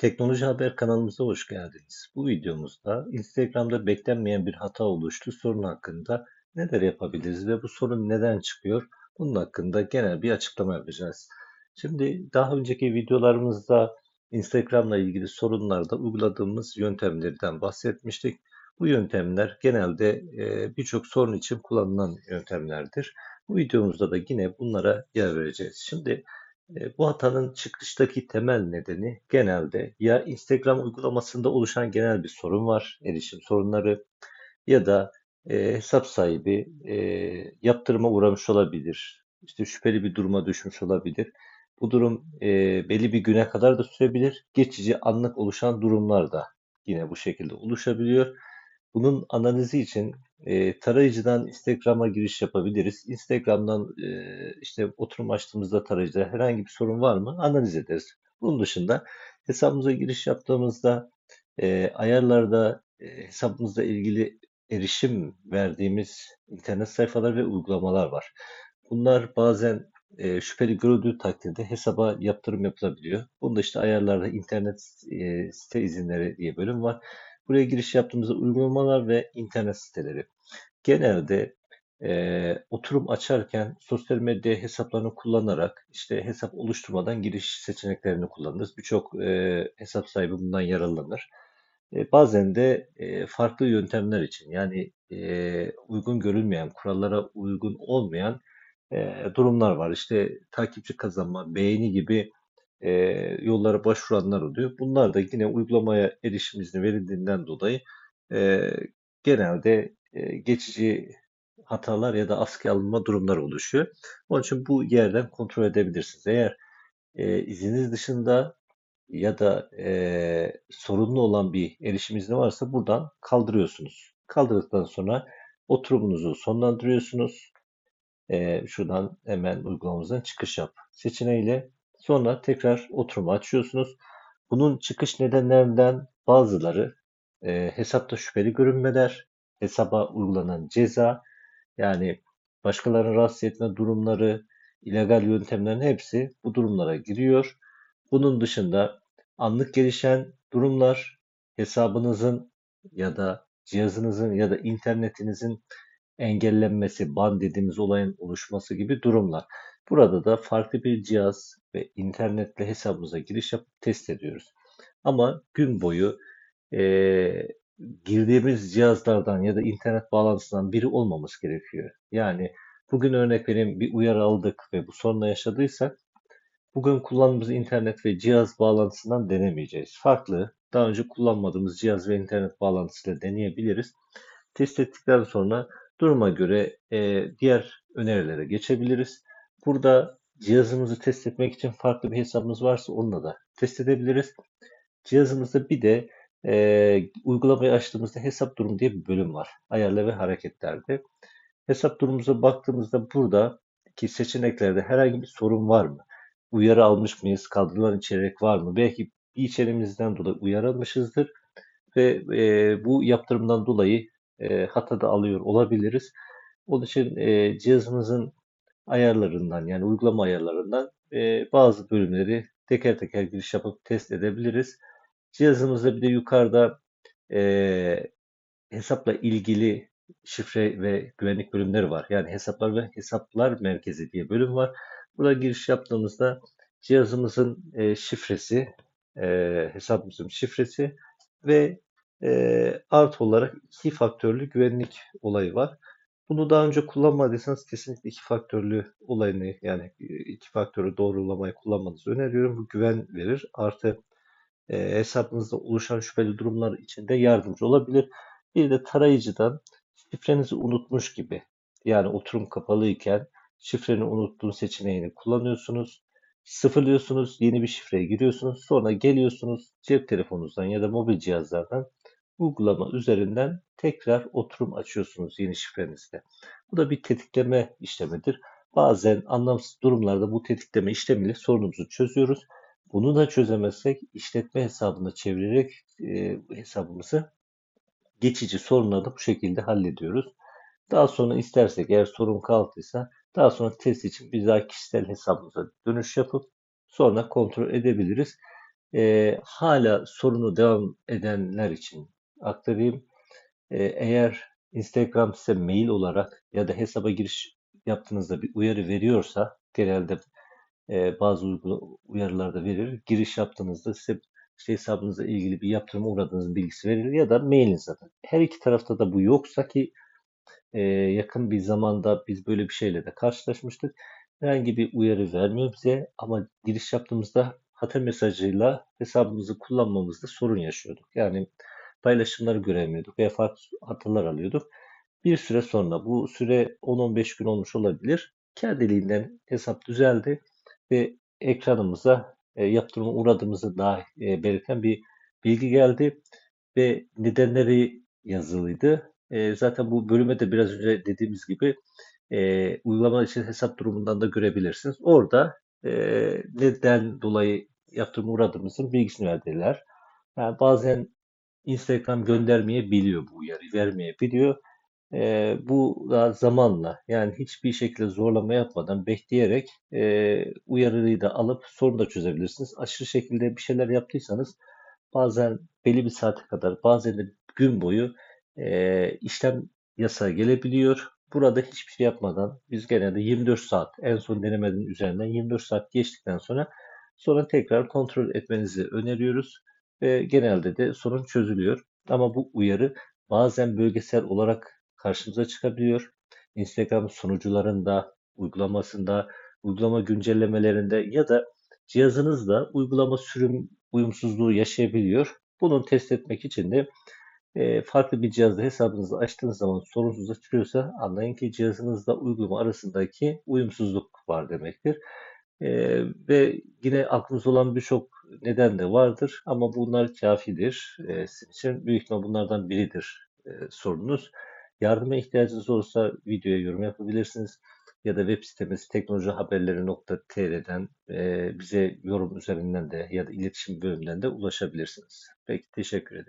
Teknoloji Haber kanalımıza hoş geldiniz. Bu videomuzda Instagram'da beklenmeyen bir hata oluştu sorun hakkında neler yapabiliriz ve bu sorun neden çıkıyor? Bunun hakkında genel bir açıklama yapacağız. Şimdi daha önceki videolarımızda Instagram'la ilgili sorunlarda uyguladığımız yöntemlerden bahsetmiştik. Bu yöntemler genelde e, birçok sorun için kullanılan yöntemlerdir. Bu videomuzda da yine bunlara yer vereceğiz. Şimdi bu hatanın çıkıştaki temel nedeni genelde ya Instagram uygulamasında oluşan genel bir sorun var, erişim sorunları ya da e, hesap sahibi e, yaptırıma uğramış olabilir. İşte şüpheli bir duruma düşmüş olabilir. Bu durum e, belli bir güne kadar da sürebilir. Geçici anlık oluşan durumlar da yine bu şekilde oluşabiliyor. Bunun analizi için e, tarayıcıdan Instagram'a giriş yapabiliriz. Instagram'dan e, işte oturum açtığımızda tarayıcıda herhangi bir sorun var mı analiz ederiz. Bunun dışında hesabımıza giriş yaptığımızda e, ayarlarda e, hesabımızla ilgili erişim verdiğimiz internet sayfalar ve uygulamalar var. Bunlar bazen e, şüpheli görüldüğü takdirde hesaba yaptırım yapılabiliyor. Bunda işte ayarlarda internet e, site izinleri diye bölüm var. Buraya giriş yaptığımızda uygulamalar ve internet siteleri. Genelde e, oturum açarken sosyal medya hesaplarını kullanarak işte hesap oluşturmadan giriş seçeneklerini kullanırız. Birçok e, hesap sahibi bundan yararlanır. E, bazen de e, farklı yöntemler için yani e, uygun görülmeyen, kurallara uygun olmayan e, durumlar var. İşte takipçi kazanma, beğeni gibi e, yollara başvuranlar oluyor. Bunlar da yine uygulamaya erişim izni verildiğinden dolayı e, genelde e, geçici hatalar ya da askıya alınma durumları oluşuyor. Onun için bu yerden kontrol edebilirsiniz. Eğer e, iziniz dışında ya da e, sorunlu olan bir erişim izni varsa buradan kaldırıyorsunuz. Kaldırdıktan sonra oturumunuzu sonlandırıyorsunuz. E, şuradan hemen uygulamamızdan çıkış yap seçeneğiyle Sonra tekrar oturumu açıyorsunuz. Bunun çıkış nedenlerinden bazıları e, hesapta şüpheli görünmeler, hesaba uygulanan ceza, yani başkalarını rahatsız etme durumları, illegal yöntemlerin hepsi bu durumlara giriyor. Bunun dışında anlık gelişen durumlar, hesabınızın ya da cihazınızın ya da internetinizin engellenmesi, ban dediğimiz olayın oluşması gibi durumlar. Burada da farklı bir cihaz ve internetle hesabımıza giriş yapıp test ediyoruz. Ama gün boyu e, girdiğimiz cihazlardan ya da internet bağlantısından biri olmaması gerekiyor. Yani bugün örnek vereyim bir uyarı aldık ve bu sorunla yaşadıysak bugün kullandığımız internet ve cihaz bağlantısından denemeyeceğiz. Farklı daha önce kullanmadığımız cihaz ve internet bağlantısıyla deneyebiliriz. Test ettikten sonra duruma göre e, diğer önerilere geçebiliriz. Burada cihazımızı test etmek için farklı bir hesabımız varsa onunla da test edebiliriz. Cihazımızda bir de e, uygulamayı açtığımızda hesap durumu diye bir bölüm var. Ayarla ve hareketlerde. Hesap durumumuza baktığımızda burada ki seçeneklerde herhangi bir sorun var mı? Uyarı almış mıyız? Kaldırılan içerik var mı? Belki bir içeriğimizden dolayı uyarı almışızdır ve e, bu yaptırımdan dolayı e, hata da alıyor olabiliriz. Onun için e, cihazımızın ayarlarından yani uygulama ayarlarından e, bazı bölümleri teker teker giriş yapıp test edebiliriz. Cihazımızda bir de yukarıda e, hesapla ilgili şifre ve güvenlik bölümleri var. Yani hesaplar ve hesaplar merkezi diye bölüm var. Burada giriş yaptığımızda cihazımızın e, şifresi, e, hesabımızın şifresi ve e, artı olarak iki faktörlü güvenlik olayı var. Bunu daha önce kullanmadıysanız kesinlikle iki faktörlü olayını yani iki faktörü doğrulamayı kullanmanızı öneriyorum. Bu güven verir. Artı e, hesabınızda oluşan şüpheli durumlar için de yardımcı olabilir. Bir de tarayıcıdan şifrenizi unutmuş gibi yani oturum kapalıyken şifreni unuttuğun seçeneğini kullanıyorsunuz. Sıfırlıyorsunuz, yeni bir şifreye giriyorsunuz. Sonra geliyorsunuz cep telefonunuzdan ya da mobil cihazlardan uygulama üzerinden tekrar oturum açıyorsunuz yeni şifrenizle. Bu da bir tetikleme işlemidir. Bazen anlamsız durumlarda bu tetikleme işlemiyle sorunumuzu çözüyoruz. Bunu da çözemezsek işletme hesabına çevirerek e, hesabımızı geçici sorunları da bu şekilde hallediyoruz. Daha sonra istersek eğer sorun kaldıysa daha sonra test için bir daha kişisel hesabımıza dönüş yapıp sonra kontrol edebiliriz. E, hala sorunu devam edenler için aktarayım. E, eğer Instagram size mail olarak ya da hesaba giriş yaptığınızda bir uyarı veriyorsa genelde e, bazı uyarılarda verir. Giriş yaptığınızda size işte hesabınızla ilgili bir yaptırıma uğradığınız bilgisi verilir ya da mailinize. Her iki tarafta da bu yoksa ki e, yakın bir zamanda biz böyle bir şeyle de karşılaşmıştık. Herhangi bir uyarı vermiyor bize ama giriş yaptığımızda hata mesajıyla hesabımızı kullanmamızda sorun yaşıyorduk. Yani paylaşımları göremiyorduk veya farklı hatalar alıyorduk. Bir süre sonra bu süre 10-15 gün olmuş olabilir. Kendiliğinden hesap düzeldi ve ekranımıza e, yaptırıma uğradığımızı daha e, belirten bir bilgi geldi ve nedenleri yazılıydı. E, zaten bu bölüme de biraz önce dediğimiz gibi e, uygulama için hesap durumundan da görebilirsiniz. Orada e, neden dolayı yaptırıma uğradığımızın bilgisini verdiler. Yani bazen Instagram göndermeyebiliyor bu uyarıyı, vermeyebiliyor. E, bu da zamanla yani hiçbir şekilde zorlama yapmadan bekleyerek e, uyarıyı da alıp sorunu da çözebilirsiniz. Aşırı şekilde bir şeyler yaptıysanız bazen belli bir saate kadar bazen de gün boyu e, işlem yasağı gelebiliyor. Burada hiçbir şey yapmadan biz genelde 24 saat en son denemenin üzerinden 24 saat geçtikten sonra sonra tekrar kontrol etmenizi öneriyoruz ve genelde de sorun çözülüyor. Ama bu uyarı bazen bölgesel olarak karşımıza çıkabiliyor. Instagram sunucularında, uygulamasında, uygulama güncellemelerinde ya da cihazınızda uygulama sürüm uyumsuzluğu yaşayabiliyor. Bunu test etmek için de e, farklı bir cihazda hesabınızı açtığınız zaman sorunsuz açılıyorsa anlayın ki cihazınızla uygulama arasındaki uyumsuzluk var demektir. E, ve yine aklınızda olan birçok neden de vardır ama bunlar kafidir. E, sizin için büyük ihtimal bunlardan biridir e, sorunuz. Yardıma ihtiyacınız olursa videoya yorum yapabilirsiniz ya da web sitemiz teknolojihaberleri.tr'den e, bize yorum üzerinden de ya da iletişim bölümünden de ulaşabilirsiniz. Peki teşekkür ederim.